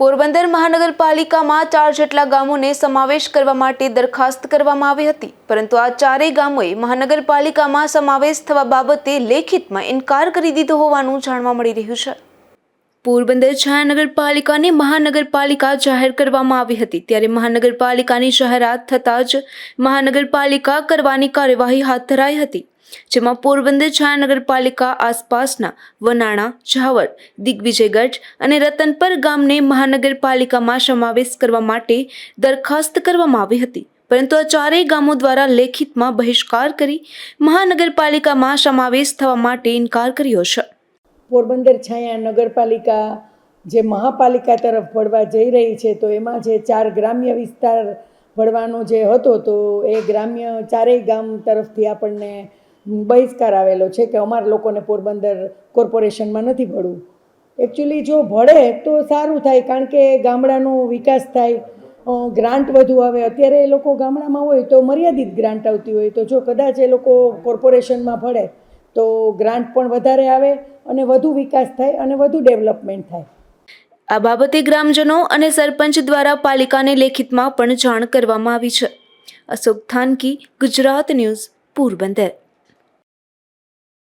પોરબંદર મહાનગરપાલિકામાં ચાર જેટલા ગામોને સમાવેશ કરવા માટે દરખાસ્ત કરવામાં આવી હતી. પરંતુ આ ચારેય ગામોએ મહાનગરપાલિકામાં સમાવેશ થવા બાબતે લેખિતમાં ઇનકાર કરી દીધો હોવાનું જાણવા મળી રહ્યું છે. પોરબંદર મહાનગરપાલિકાને મહાનગરપાલિકા જાહેર કરવામાં આવી હતી. ત્યારે મહાનગરપાલિકાની જાહેરાત થતાં જ મહાનગરપાલિકા કરવાની કાર્યવાહી હાથ ધરાઈ હતી. જેમાં પોરબંદર મહાનગરપાલિકા આસપાસના વનાણા, ઝાવર, દિગ્વિજયગઢ અને રતનપર ગામને મહાનગરપાલિકામાં સમાવેશ કરવા માટે દરખાસ્ત કરવામાં આવી હતી. પરંતુ આ ચારેય ગામો દ્વારા લેખિતમાં બહિષ્કાર કરી મહાનગરપાલિકામાં સમાવેશ થવા માટે ઇનકાર કર્યો છે. પોરબંદર છાયા નગરપાલિકા જે મહાપાલિકા તરફ વળવા જઈ રહી છે, તો એમાં જે ચાર ગ્રામ્ય વિસ્તાર વળવાનો જે હતો, તો એ ગ્રામ્ય ચારેય ગામ તરફથી આપણને બહિષ્કાર આવેલો છે કે અમારા લોકોને પોરબંદર કોર્પોરેશનમાં નથી ભળવું. એકચ્યુઅલી જો ભળે તો સારું થાય, કારણ કે ગામડાનો વિકાસ થાય. ગ્રાન્ટ વધુ આવે. અત્યારે એ લોકો ગામડામાં હોય તો મર્યાદિત ગ્રાન્ટ આવતી હોય. તો જો કદાચ એ લોકો કોર્પોરેશનમાં ભળે, તો ગ્રાન્ટ પણ વધારે આવે અને વધુ વિકાસ થાય અને વધુ ડેવલપમેન્ટ થાય. આ બાબતે ગ્રામજનો અને સરપંચ દ્વારા પાલિકાને લેખિતમાં પણ જાણ કરવામાં આવી છે. અશોક થાનકી, ગુજરાત ન્યૂઝ, પોરબંદર.